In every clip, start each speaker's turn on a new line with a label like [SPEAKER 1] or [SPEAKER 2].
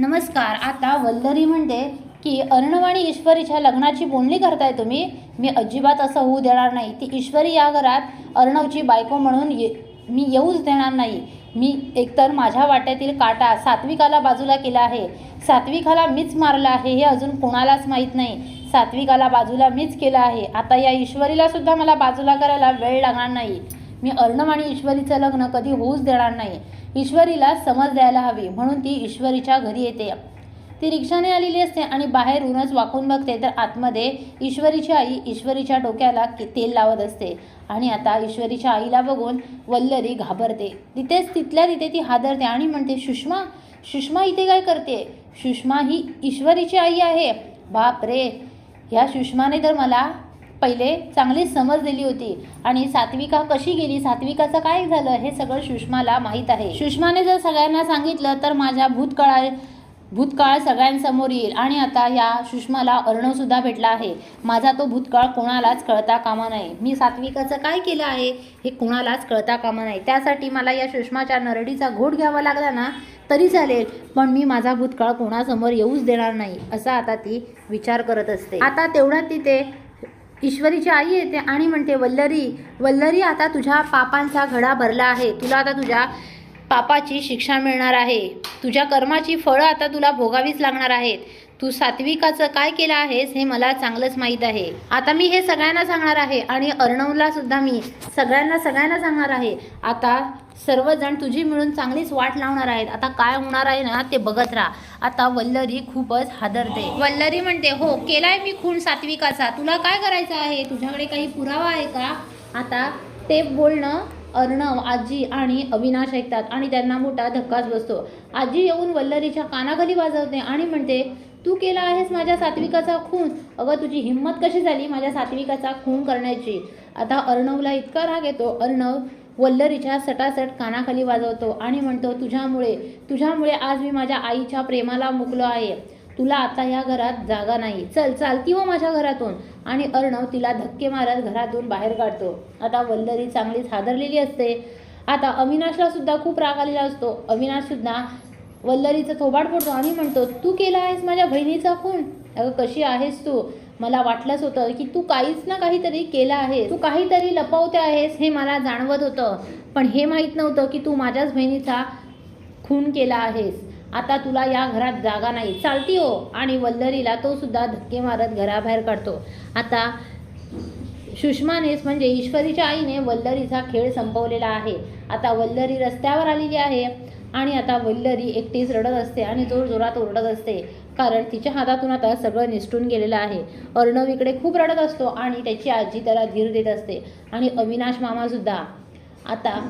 [SPEAKER 1] नमस्कार आता वल्लरी म्हणते की अर्णव आणि ईश्वरीच्या लग्नाची बोलणी करताय तुम्ही? मी अजिबात असं होऊ देणार नाही. ती ईश्वरी या घरात अर्णवची बायको म्हणून ये मी येऊच देणार नाही. मी एकतर माझ्या वाट्यातील काटा सात्विकाला बाजूला केला आहे. सात्विकाला मीच मारलं आहे हे अजून कोणालाच माहीत नाही. सात्विकाला बाजूला मीच केलं आहे. आता या ईश्वरीला सुद्धा मला बाजूला करायला वेळ लागणार नाही. मी अर्णव आणि ईश्वरीचं लग्न कधी होऊच देणार नाही. ईश्वरीला समज द्यायला हवी म्हणून ती ईश्वरीच्या घरी येते. ती रिक्षाने आलेली असते आणि बाहेरूनच वाकून बघते तर आतमध्ये ईश्वरीची आई ईश्वरीच्या डोक्याला तेल लावत असते आणि आता ईश्वरीच्या आईला बघून वल्लरी घाबरते. तिथेच तिथल्या तिथे ती हादरते आणि म्हणते सुषमा सुषमा इथे काय करते? सुषमा ही ईश्वरीची आई आहे. बाप रे ह्या सुषमाने तर मला पहिले चांगली समज दिली होती. आणि सात्विका कशी गेली? सात्विकाचं काय झालं? हे सगळं सुषमाला माहीत आहे. सुषमाने जर सगळ्यांना सांगितलं तर माझ्या भूतकाळा भूतकाळ सगळ्यांसमोर येईल. आणि आता या सुषमाला अर्णवसुद्धा भेटला आहे. माझा तो भूतकाळ कोणालाच कळता कामा नाही. मी सात्विकाचं काय केलं आहे? हे कोणालाच कळता कामा नाही. त्यासाठी मला या सुषमाच्या नरडीचा घोट घ्यावा लागला ना तरी चालेल. पण मी माझा भूतकाळ कोणासमोर येऊच देणार नाही असा आता ती विचार करत असते. आता तेवढ्यात तिथे ईश्वरीची आई येते आणि म्हणते वल्लरी वल्लरी आता तुझ्या पापांचा घडा भरला आहे. तुला आता तुझ्या पापाची शिक्षा मिळणार आहे. तुझ्या कर्माची फळं आता तुला भोगावीच लागणार आहेत. तू सात्विकाचं काय केलं आहेस हे मला चांगलंच माहीत आहे. आता मी हे सगळ्यांना सांगणार आहे आणि अर्णवला सुद्धा मी सगळ्यांना सगळ्यांना सांगणार आहे. आता सर्वजण तुझी मिळून चांगलीच वाट लावणार आहेत. आता काय होणार आहे ना ते बघत राहा. आता वल्लरी खूपच हादरते. वल्लरी म्हणते हो केलाय मी खून सात्विकाचा. तुला काय करायचं आहे? तुझ्याकडे काही पुरावा आहे का? आता ते बोलणं अर्णव आजी आणि अविनाश ऐकतात आणि त्यांना मोठा धक्काच बसतो. आजी येऊन वल्लरीच्या कानाखाली वाजवते आणि म्हणते तू केला आहेस माझ्या सात्विकाचा खून. अगं तुझी हिंमत कशी झाली माझ्या सात्विकाचा खून करण्याची? आता अर्णवला इतका राग येतो. अर्णव वल्लरीच्या सटासट कानाखाली वाजवतो आणि म्हणतो तुझ्यामुळे तुझ्यामुळे आज मी माझ्या आईच्या प्रेमाला मुकलो आहे. तुला आता या घरात जागा नाही. चल चालती हो माझ्या घरातून. आणि अर्णव तिला धक्के मारत घरातून बाहेर काढतो. आता वल्लरी चांगलीच हादरलेली असते. आता अविनाशला सुद्धा खूप राग आलेला असतो. अविनाश सुद्धा वल्लरीचं थोबाड पडतो आणि म्हणतो तू केला आहेस माझ्या बहिणीचा खून? अगं कशी आहेस तू? मला वाटलंच होतं की तू काहीच ना काहीतरी केलं आहे तू काहीतरी लपवते आहेस हे मला जाणवत होतं. पण हे माहीत नव्हतं की तू माझ्याच बहिणीचा खून केला आहेस. आता तुला या घरात जागा नाही. चालती हो. आणि वल्लरीला तो सुद्धा धक्के मारत घराबाहेर काढतो. आता सुषमानेच म्हणजे ईश्वरीच्या आईने वल्लरीचा खेळ संपवलेला आहे. आता वल्लरी रस्त्यावर आलेली आहे आणि आता वल्लरी एकटीच रडत असते आणि जोर जोरात ओरडत असते. कारण तिच्या हातातून आता सगळं निसटून गेलेलं आहे. अर्णव इकडे खूप रडत असतो आणि त्याची आजी त्याला धीर देत असते आणि अविनाश मामासुद्धा. आता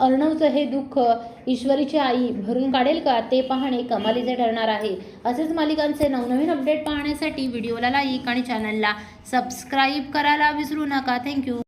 [SPEAKER 1] अर्णवचं हे दुःख ईश्वरीची आई भरून काढेल का ते पाहणे कमालीचे ठरणार आहे. असेच मालिकांचे नवनवीन अपडेट पाहण्यासाठी व्हिडिओला लाईक आणि चॅनलला सबस्क्राईब करायला विसरू नका. थँक्यू